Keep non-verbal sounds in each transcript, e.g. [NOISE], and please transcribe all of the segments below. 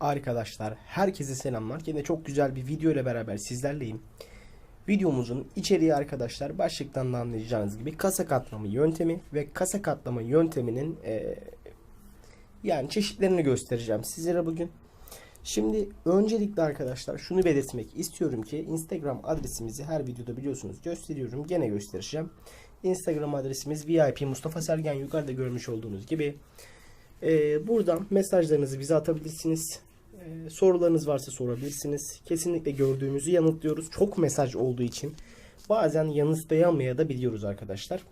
Arkadaşlar herkese selamlar. Yine çok güzel bir video ile beraber sizlerleyim. Videomuzun içeriği arkadaşlar başlıktan da anlayacağınız gibi kasa katlama yöntemi ve kasa katlama yönteminin e, yani çeşitlerini göstereceğim sizlere bugün. Şimdi öncelikle arkadaşlar şunu belirtmek istiyorum ki Instagram adresimizi her videoda biliyorsunuz gösteriyorum. Gene göstereceğim. Instagram adresimiz VIP Mustafa Sergen yukarıda görmüş olduğunuz gibi. Ee, buradan mesajlarınızı bize atabilirsiniz. Ee, sorularınız varsa sorabilirsiniz. Kesinlikle gördüğümüzü yanıtlıyoruz. Çok mesaj olduğu için bazen yanıtlayamaya da biliyoruz arkadaşlar.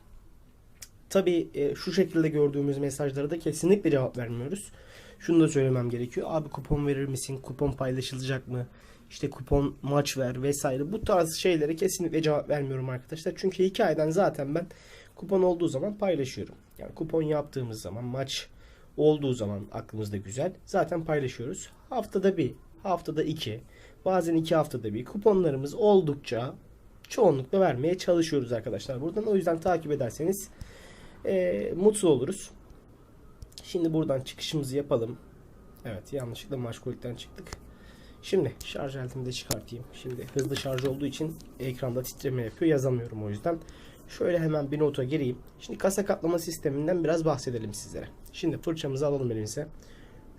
Tabii e, şu şekilde gördüğümüz mesajlara da kesinlikle cevap vermiyoruz. Şunu da söylemem gerekiyor. Abi kupon verir misin? Kupon paylaşılacak mı? İşte kupon maç ver vesaire. Bu tarz şeylere kesinlikle cevap vermiyorum arkadaşlar. Çünkü hikayeden zaten ben kupon olduğu zaman paylaşıyorum. Yani kupon yaptığımız zaman maç olduğu zaman aklımızda güzel. Zaten paylaşıyoruz. Haftada bir, haftada iki, bazen iki haftada bir kuponlarımız oldukça çoğunlukla vermeye çalışıyoruz arkadaşlar. Buradan o yüzden takip ederseniz e, mutlu oluruz. Şimdi buradan çıkışımızı yapalım. Evet yanlışlıkla maşkolikten çıktık. Şimdi şarj aletimi de çıkartayım. Şimdi hızlı şarj olduğu için ekranda titreme yapıyor. Yazamıyorum o yüzden. Şöyle hemen bir nota gireyim. Şimdi kasa katlama sisteminden biraz bahsedelim sizlere. Şimdi fırçamızı alalım elimize.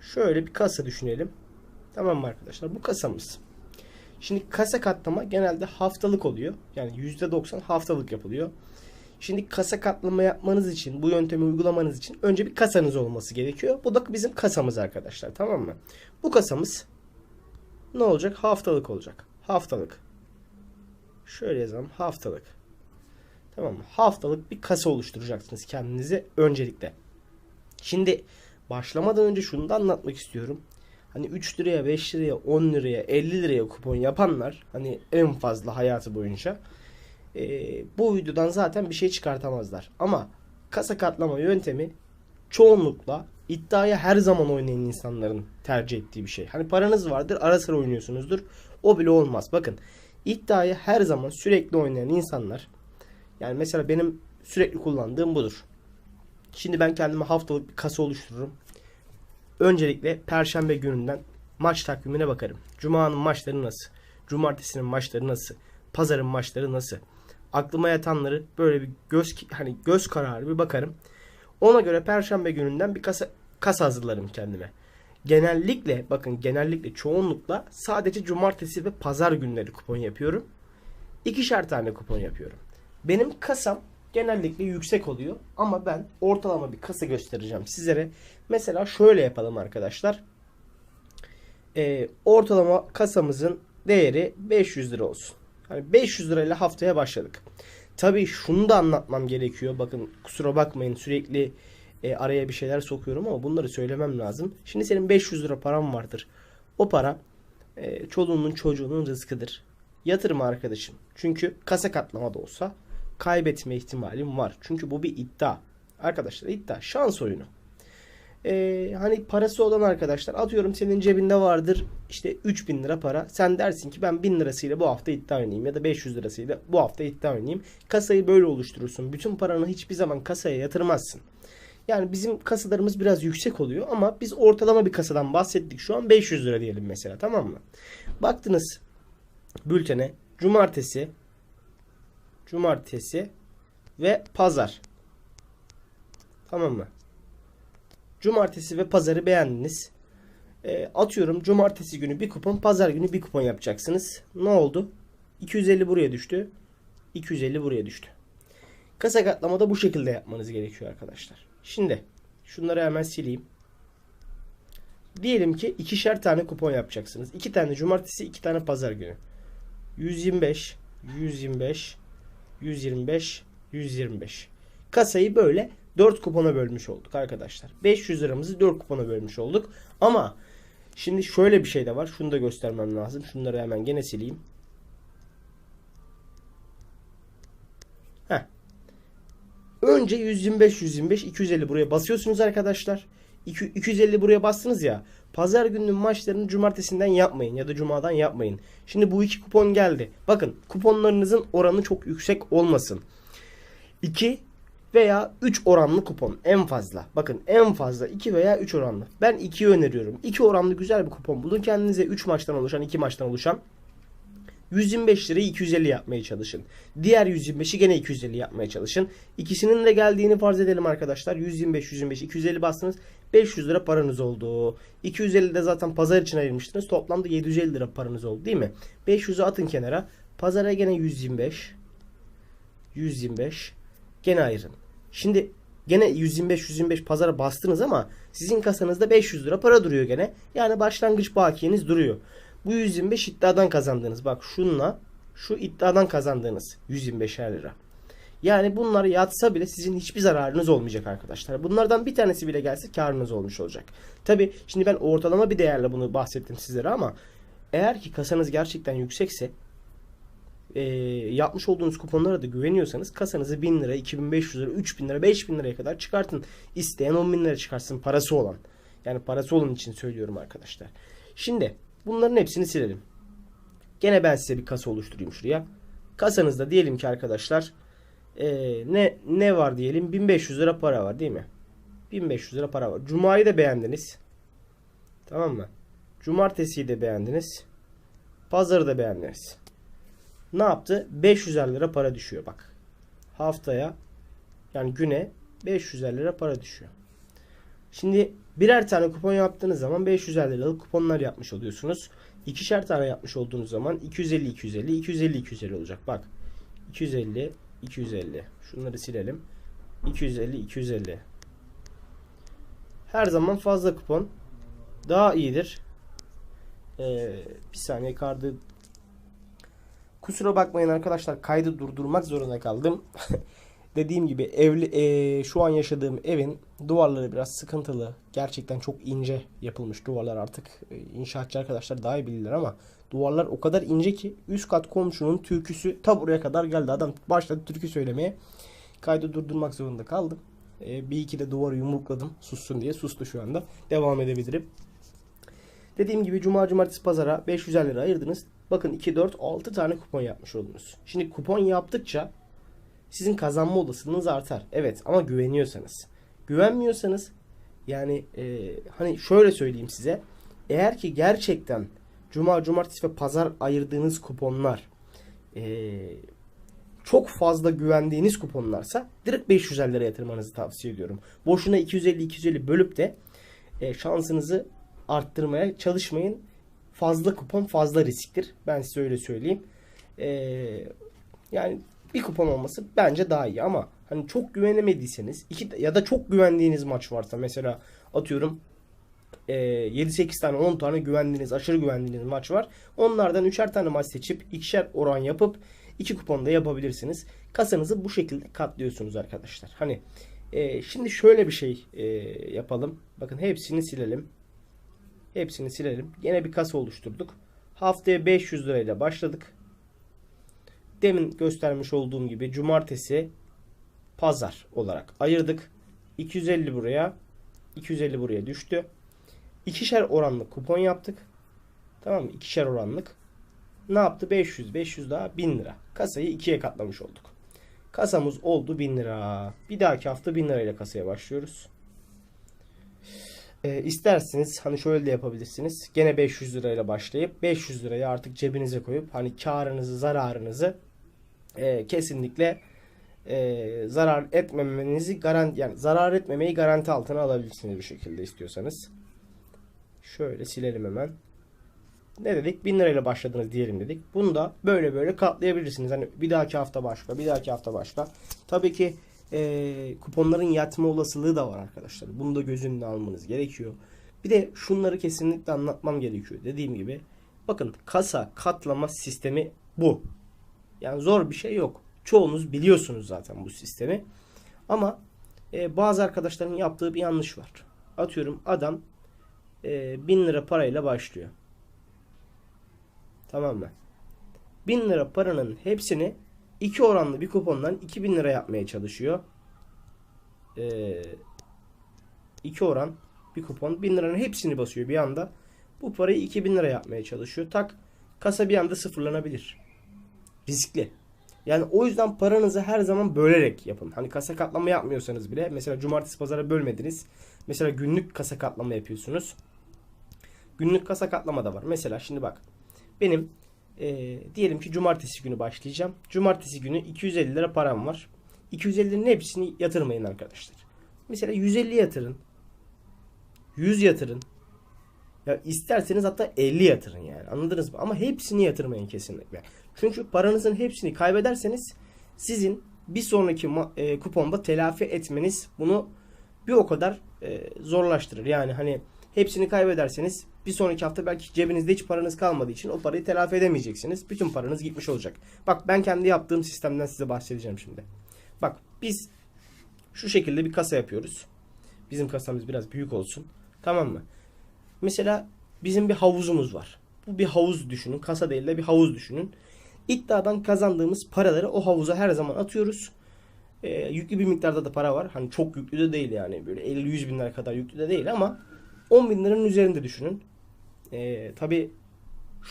Şöyle bir kasa düşünelim. Tamam mı arkadaşlar? Bu kasamız. Şimdi kasa katlama genelde haftalık oluyor. Yani %90 haftalık yapılıyor. Şimdi kasa katlama yapmanız için, bu yöntemi uygulamanız için önce bir kasanız olması gerekiyor. Bu da bizim kasamız arkadaşlar. Tamam mı? Bu kasamız ne olacak? Haftalık olacak. Haftalık. Şöyle yazalım. Haftalık. Tamam mı? Haftalık bir kasa oluşturacaksınız kendinize öncelikle. Şimdi başlamadan önce şunu da anlatmak istiyorum. Hani 3 liraya, 5 liraya, 10 liraya, 50 liraya kupon yapanlar hani en fazla hayatı boyunca e, bu videodan zaten bir şey çıkartamazlar. Ama kasa katlama yöntemi çoğunlukla iddiaya her zaman oynayan insanların tercih ettiği bir şey. Hani paranız vardır ara sıra oynuyorsunuzdur. O bile olmaz. Bakın iddiayı her zaman sürekli oynayan insanlar yani mesela benim sürekli kullandığım budur. Şimdi ben kendime haftalık bir kasa oluştururum. Öncelikle perşembe gününden maç takvimine bakarım. Cuma'nın maçları nasıl? Cumartesinin maçları nasıl? Pazarın maçları nasıl? Aklıma yatanları böyle bir göz hani göz kararı bir bakarım. Ona göre perşembe gününden bir kasa kasa hazırlarım kendime. Genellikle bakın genellikle çoğunlukla sadece cumartesi ve pazar günleri kupon yapıyorum. İkişer tane kupon yapıyorum. Benim kasam genellikle yüksek oluyor ama ben ortalama bir kasa göstereceğim sizlere. Mesela şöyle yapalım arkadaşlar. Ee, ortalama kasamızın değeri 500 lira olsun. Hani 500 lirayla haftaya başladık. Tabii şunu da anlatmam gerekiyor. Bakın kusura bakmayın sürekli e, araya bir şeyler sokuyorum ama bunları söylemem lazım. Şimdi senin 500 lira param vardır. O para e, çoluğunun çocuğunun rızkıdır. Yatırma arkadaşım. Çünkü kasa katlama da olsa kaybetme ihtimalim var. Çünkü bu bir iddia. Arkadaşlar iddia şans oyunu. Ee, hani parası olan arkadaşlar atıyorum senin cebinde vardır işte 3000 lira para. Sen dersin ki ben 1000 lirasıyla bu hafta iddia oynayayım ya da 500 lirasıyla bu hafta iddia oynayayım. Kasayı böyle oluşturursun. Bütün paranı hiçbir zaman kasaya yatırmazsın. Yani bizim kasalarımız biraz yüksek oluyor ama biz ortalama bir kasadan bahsettik. Şu an 500 lira diyelim mesela tamam mı? Baktınız bültene cumartesi cumartesi ve pazar. Tamam mı? Cumartesi ve pazarı beğendiniz. E, atıyorum cumartesi günü bir kupon, pazar günü bir kupon yapacaksınız. Ne oldu? 250 buraya düştü. 250 buraya düştü. Kasa katlamada bu şekilde yapmanız gerekiyor arkadaşlar. Şimdi şunları hemen sileyim. Diyelim ki ikişer tane kupon yapacaksınız. İki tane cumartesi, iki tane pazar günü. 125, 125, 125, 125. Kasayı böyle 4 kupona bölmüş olduk arkadaşlar. 500 liramızı 4 kupona bölmüş olduk. Ama şimdi şöyle bir şey de var. Şunu da göstermem lazım. Şunları hemen gene sileyim. Heh. Önce 125, 125, 250 buraya basıyorsunuz arkadaşlar. 250 buraya bastınız ya. Pazar gününün maçlarını cumartesinden yapmayın ya da cumadan yapmayın. Şimdi bu iki kupon geldi. Bakın kuponlarınızın oranı çok yüksek olmasın. 2 veya 3 oranlı kupon en fazla. Bakın en fazla 2 veya 3 oranlı. Ben 2'yi öneriyorum. 2 oranlı güzel bir kupon bulun. Kendinize 3 maçtan oluşan, 2 maçtan oluşan 125 lirayı 250 yapmaya çalışın. Diğer 125'i gene 250 yapmaya çalışın. İkisinin de geldiğini farz edelim arkadaşlar. 125, 125, 250 bastınız. 500 lira paranız oldu. 250 de zaten pazar için ayırmıştınız. Toplamda 750 lira paranız oldu değil mi? 500'ü atın kenara. Pazara gene 125. 125. Gene ayırın. Şimdi gene 125 125 pazara bastınız ama sizin kasanızda 500 lira para duruyor gene. Yani başlangıç bakiyeniz duruyor. Bu 125 iddiadan kazandığınız. Bak şunla şu iddiadan kazandığınız 125 lira. Yani bunlar yatsa bile sizin hiçbir zararınız olmayacak arkadaşlar. Bunlardan bir tanesi bile gelse karınız olmuş olacak. Tabi şimdi ben ortalama bir değerle bunu bahsettim sizlere ama eğer ki kasanız gerçekten yüksekse e, yapmış olduğunuz kuponlara da güveniyorsanız kasanızı 1000 lira, 2500 lira, 3000 lira, 5000 liraya kadar çıkartın. İsteyen 10 bin lira çıkarsın parası olan. Yani parası olan için söylüyorum arkadaşlar. Şimdi bunların hepsini silelim. Gene ben size bir kasa oluşturayım şuraya. Kasanızda diyelim ki arkadaşlar e, ne ne var diyelim 1500 lira para var değil mi? 1500 lira para var. Cuma'yı da beğendiniz. Tamam mı? Cumartesiyi de beğendiniz. Pazarı da beğendiniz. Ne yaptı? 500 lira para düşüyor bak. Haftaya yani güne 500 lira para düşüyor. Şimdi birer tane kupon yaptığınız zaman 500 liralık kuponlar yapmış oluyorsunuz. İkişer tane yapmış olduğunuz zaman 250 250 250 250 olacak. Bak 250 250. Şunları silelim. 250 250. Her zaman fazla kupon daha iyidir. Ee, bir saniye kardı. Kusura bakmayın arkadaşlar kaydı durdurmak zorunda kaldım. [LAUGHS] Dediğim gibi evli e, şu an yaşadığım evin duvarları biraz sıkıntılı. Gerçekten çok ince yapılmış duvarlar artık. E, inşaatçı arkadaşlar daha iyi bilirler ama duvarlar o kadar ince ki üst kat komşunun türküsü ta buraya kadar geldi. Adam başladı türkü söylemeye. Kaydı durdurmak zorunda kaldım. E, bir iki de duvarı yumrukladım sussun diye. Sustu şu anda. Devam edebilirim. Dediğim gibi cuma cumartesi pazara 500 lira ayırdınız. Bakın 2 4 6 tane kupon yapmış oldunuz. Şimdi kupon yaptıkça sizin kazanma olasılığınız artar. Evet ama güveniyorsanız. Güvenmiyorsanız yani e, hani şöyle söyleyeyim size. Eğer ki gerçekten cuma, cumartesi ve pazar ayırdığınız kuponlar e, çok fazla güvendiğiniz kuponlarsa direkt 500 lira yatırmanızı tavsiye ediyorum. Boşuna 250-250 bölüp de e, şansınızı arttırmaya çalışmayın. Fazla kupon fazla risktir. Ben size öyle söyleyeyim. E, yani bir kupon olması bence daha iyi ama hani çok güvenemediyseniz iki ya da çok güvendiğiniz maç varsa mesela atıyorum e, 7-8 tane 10 tane güvendiğiniz aşırı güvendiğiniz maç var. Onlardan 3'er tane maç seçip ikişer oran yapıp iki kupon da yapabilirsiniz. Kasanızı bu şekilde katlıyorsunuz arkadaşlar. Hani e, şimdi şöyle bir şey e, yapalım. Bakın hepsini silelim. Hepsini silelim. Yine bir kasa oluşturduk. Haftaya 500 lirayla başladık demin göstermiş olduğum gibi cumartesi pazar olarak ayırdık. 250 buraya 250 buraya düştü. İkişer oranlık kupon yaptık. Tamam mı? İkişer oranlık. Ne yaptı? 500. 500 daha 1000 lira. Kasayı ikiye katlamış olduk. Kasamız oldu 1000 lira. Bir dahaki hafta 1000 lirayla kasaya başlıyoruz. E, isterseniz hani şöyle de yapabilirsiniz. Gene 500 lirayla başlayıp 500 lirayı artık cebinize koyup hani karınızı zararınızı e, kesinlikle e, zarar etmemenizi garanti yani zarar etmemeyi garanti altına alabilirsiniz bir şekilde istiyorsanız. Şöyle silelim hemen. Ne dedik? 1000 lirayla başladınız diyelim dedik. Bunu da böyle böyle katlayabilirsiniz. Hani bir dahaki hafta başka, bir dahaki hafta başka. Tabii ki e, kuponların yatma olasılığı da var arkadaşlar. Bunu da göz önüne almanız gerekiyor. Bir de şunları kesinlikle anlatmam gerekiyor. Dediğim gibi bakın kasa katlama sistemi bu. Yani zor bir şey yok. Çoğunuz biliyorsunuz zaten bu sistemi. Ama e, bazı arkadaşların yaptığı bir yanlış var. Atıyorum adam e, 1000 lira parayla başlıyor. Tamam mı? 1000 lira paranın hepsini iki oranlı bir kupondan 2000 lira yapmaya çalışıyor. Ee, iki oran bir kupon 1000 liranın hepsini basıyor bir anda. Bu parayı 2000 lira yapmaya çalışıyor. Tak kasa bir anda sıfırlanabilir riskli. Yani o yüzden paranızı her zaman bölerek yapın. Hani kasa katlama yapmıyorsanız bile mesela cumartesi pazara bölmediniz. Mesela günlük kasa katlama yapıyorsunuz. Günlük kasa katlama da var. Mesela şimdi bak. Benim e, diyelim ki cumartesi günü başlayacağım. Cumartesi günü 250 lira param var. 250'nin hepsini yatırmayın arkadaşlar. Mesela 150 yatırın. 100 yatırın. Ya isterseniz hatta 50 yatırın yani. Anladınız mı? Ama hepsini yatırmayın kesinlikle. Çünkü paranızın hepsini kaybederseniz sizin bir sonraki e, kuponda telafi etmeniz bunu bir o kadar e, zorlaştırır. Yani hani hepsini kaybederseniz bir sonraki hafta belki cebinizde hiç paranız kalmadığı için o parayı telafi edemeyeceksiniz. Bütün paranız gitmiş olacak. Bak ben kendi yaptığım sistemden size bahsedeceğim şimdi. Bak biz şu şekilde bir kasa yapıyoruz. Bizim kasamız biraz büyük olsun. Tamam mı? Mesela bizim bir havuzumuz var. Bu bir havuz düşünün. Kasa değil de bir havuz düşünün. İddiadan kazandığımız paraları o havuza her zaman atıyoruz. Ee, yüklü bir miktarda da para var. Hani çok yüklü de değil yani. Böyle 50-100 bin lira kadar yüklü de değil ama 10 bin liranın üzerinde düşünün. Ee, Tabi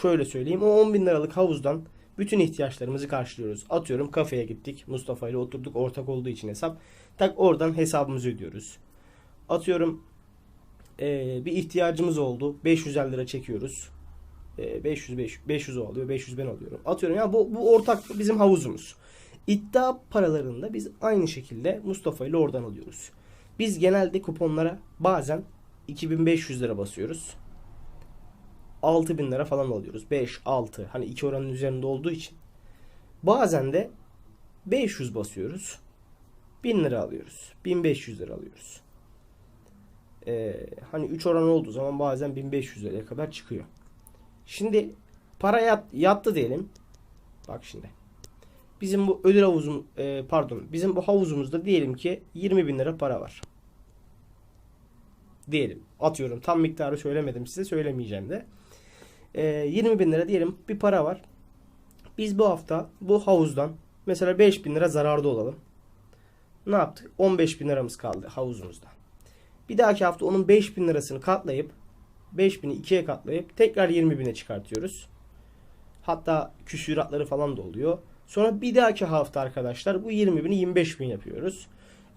şöyle söyleyeyim. O 10 bin liralık havuzdan bütün ihtiyaçlarımızı karşılıyoruz. Atıyorum kafeye gittik. Mustafa ile oturduk. Ortak olduğu için hesap. Tak oradan hesabımızı ödüyoruz. Atıyorum ee, bir ihtiyacımız oldu. 550 lira çekiyoruz. Ee, 500 500 500 o alıyor. 500 ben alıyorum. Atıyorum ya bu bu ortak bizim havuzumuz. İddia paralarında biz aynı şekilde Mustafa ile oradan alıyoruz. Biz genelde kuponlara bazen 2500 lira basıyoruz. 6000 lira falan alıyoruz. 5, 6 hani iki oranın üzerinde olduğu için. Bazen de 500 basıyoruz. 1000 lira alıyoruz. 1500 lira alıyoruz. Ee, hani 3 oran olduğu zaman bazen 1500 liraya kadar çıkıyor. Şimdi para yat, yattı diyelim. Bak şimdi. Bizim bu ödül havuzum e, pardon bizim bu havuzumuzda diyelim ki 20 bin lira para var. Diyelim. Atıyorum. Tam miktarı söylemedim size. Söylemeyeceğim de. E, 20 bin lira diyelim bir para var. Biz bu hafta bu havuzdan mesela 5 bin lira zararda olalım. Ne yaptık? 15 bin liramız kaldı havuzumuzda. Bir dahaki hafta onun 5 bin lirasını katlayıp 5000'i ikiye katlayıp tekrar 20 bine çıkartıyoruz. Hatta küsüratları falan da oluyor. Sonra bir dahaki hafta arkadaşlar bu 20 bini 25 bin yapıyoruz.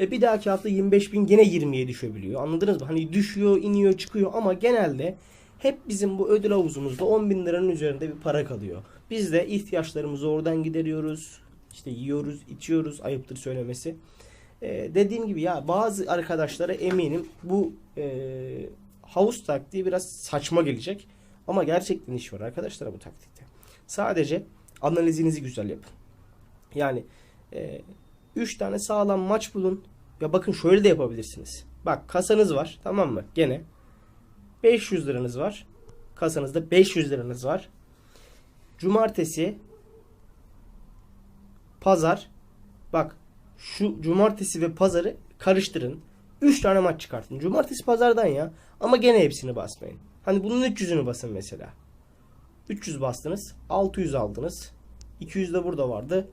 E bir dahaki hafta 25 bin gene 20'ye düşebiliyor. Anladınız mı? Hani düşüyor, iniyor, çıkıyor ama genelde hep bizim bu ödül havuzumuzda 10 bin liranın üzerinde bir para kalıyor. Biz de ihtiyaçlarımızı oradan gideriyoruz. İşte yiyoruz, içiyoruz. Ayıptır söylemesi. Ee, dediğim gibi ya bazı arkadaşlara eminim bu e, havuz taktiği biraz saçma gelecek. Ama gerçekten iş var arkadaşlar bu taktikte. Sadece analizinizi güzel yapın. Yani 3 e, tane sağlam maç bulun. Ya bakın şöyle de yapabilirsiniz. Bak kasanız var tamam mı? Gene 500 liranız var. Kasanızda 500 liranız var. Cumartesi pazar bak şu cumartesi ve pazarı karıştırın. 3 tane maç çıkartın. Cumartesi pazardan ya. Ama gene hepsini basmayın. Hani bunun 300'ünü basın mesela. 300 bastınız. 600 aldınız. 200 de burada vardı.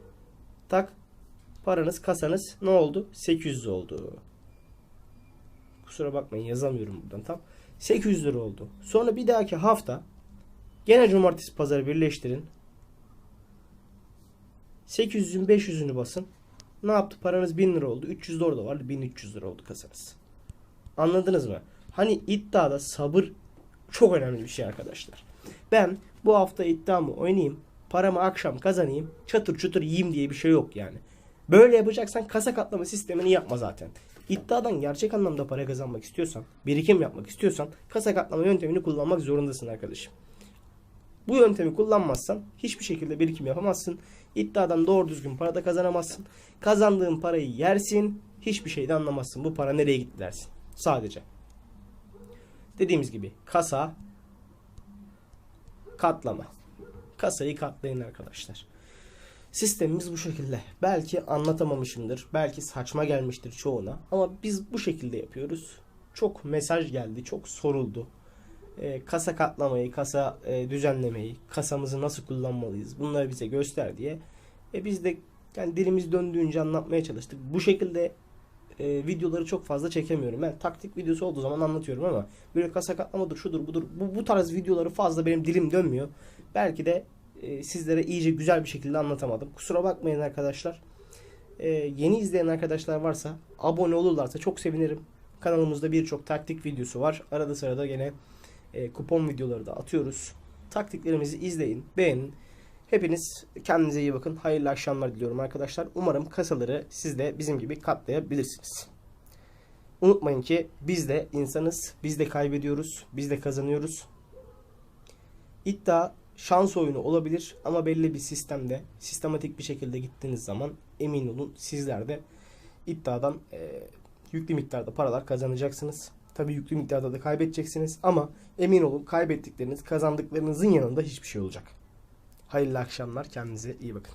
Tak. Paranız, kasanız ne oldu? 800 oldu. Kusura bakmayın yazamıyorum buradan tam. 800 lira oldu. Sonra bir dahaki hafta gene cumartesi pazarı birleştirin. 800'ün 500'ünü basın. Ne yaptı? Paranız 1000 lira oldu. 300 de orada vardı. 1300 lira oldu kasanız. Anladınız mı? Hani iddiada sabır çok önemli bir şey arkadaşlar. Ben bu hafta iddiamı oynayayım. Paramı akşam kazanayım. Çatır çutur yiyeyim diye bir şey yok yani. Böyle yapacaksan kasa katlama sistemini yapma zaten. İddiadan gerçek anlamda para kazanmak istiyorsan, birikim yapmak istiyorsan kasa katlama yöntemini kullanmak zorundasın arkadaşım. Bu yöntemi kullanmazsan hiçbir şekilde birikim yapamazsın. İddiadan doğru düzgün para da kazanamazsın. Kazandığın parayı yersin. Hiçbir şeyde anlamazsın. Bu para nereye gitti dersin. Sadece. Dediğimiz gibi kasa katlama. Kasayı katlayın arkadaşlar. Sistemimiz bu şekilde. Belki anlatamamışımdır. Belki saçma gelmiştir çoğuna. Ama biz bu şekilde yapıyoruz. Çok mesaj geldi. Çok soruldu. E, kasa katlamayı, kasa e, düzenlemeyi, kasamızı nasıl kullanmalıyız bunları bize göster diye. E, biz de yani dilimiz döndüğünce anlatmaya çalıştık. Bu şekilde e, videoları çok fazla çekemiyorum. Ben taktik videosu olduğu zaman anlatıyorum ama böyle kasa katlamadır, şudur budur. Bu, bu tarz videoları fazla benim dilim dönmüyor. Belki de e, sizlere iyice güzel bir şekilde anlatamadım. Kusura bakmayın arkadaşlar. E, yeni izleyen arkadaşlar varsa abone olurlarsa çok sevinirim. Kanalımızda birçok taktik videosu var. Arada sırada gene e, kupon videoları da atıyoruz. Taktiklerimizi izleyin, beğenin. Hepiniz kendinize iyi bakın. Hayırlı akşamlar diliyorum arkadaşlar. Umarım kasaları siz de bizim gibi katlayabilirsiniz. Unutmayın ki biz de insanız. Biz de kaybediyoruz. Biz de kazanıyoruz. İddia şans oyunu olabilir ama belli bir sistemde sistematik bir şekilde gittiğiniz zaman emin olun sizler de iddiadan e, yüklü miktarda paralar kazanacaksınız. Tabii yüklü miktarda da kaybedeceksiniz ama emin olun kaybettikleriniz kazandıklarınızın yanında hiçbir şey olacak. Hayırlı akşamlar. Kendinize iyi bakın.